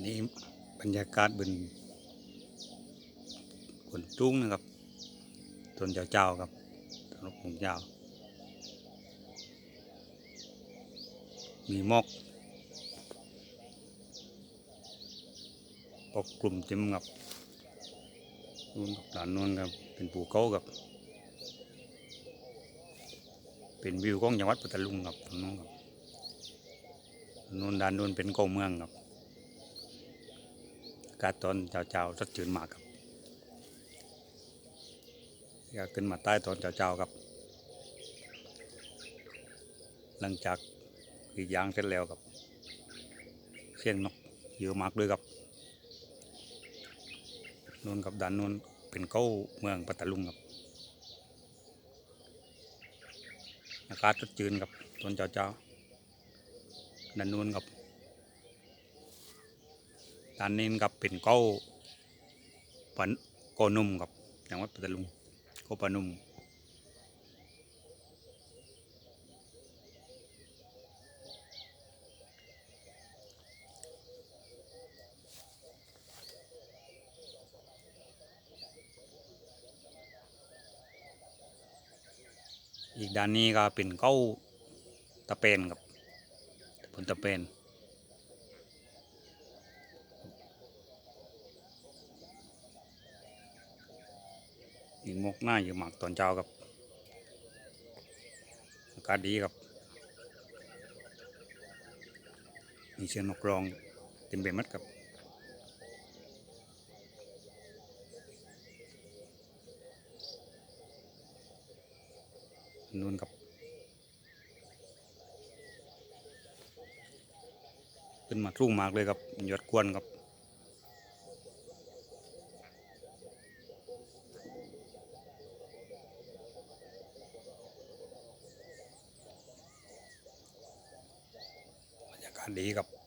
นี่บรรยากาศบนบนจุ้งนะครับต้นเจ้าๆครับต้นหงยาว มีหมอกปกกลุ่มเต็มครับนู่นกับด้านนู้นครับเป็นภูเขาครับ เป็นวิวของจังหวัดปัตตานีครับตรงนู้นครับนู้นด้านนู้นเป็นเกาเมืองครับ กาศตอนเช้าๆสดชื่นมากครับอยากขึ้นมาใต้ตอนเช้าๆครับ หลังจากกีดยางเสร็จแล้วครับเสียงนกเยอะมากเลยครับนู่นกับด้านนู้นเป็นเก้าเมืองปัตตาลุงครับอากาศสดชื่นครับตอนเช้าๆด้านนู้นครับ ด้านนี้ครับเป็นเก้าปันโกนุ่มครับจังหวัดปัตตานีโกปนุ่มอีกด้านนี้ก็เป็นเก้าตะเปนครับผลตะเปน มีหมกหน้าอยู่หมากตอนเช้าครับอากาศดีครับ มีเสียงนกร้องเต็มไปหมดครับนู่นครับขึ้นมาทุ่งมากเลยครับยอดกวนครับ บรรยากาศดีครับ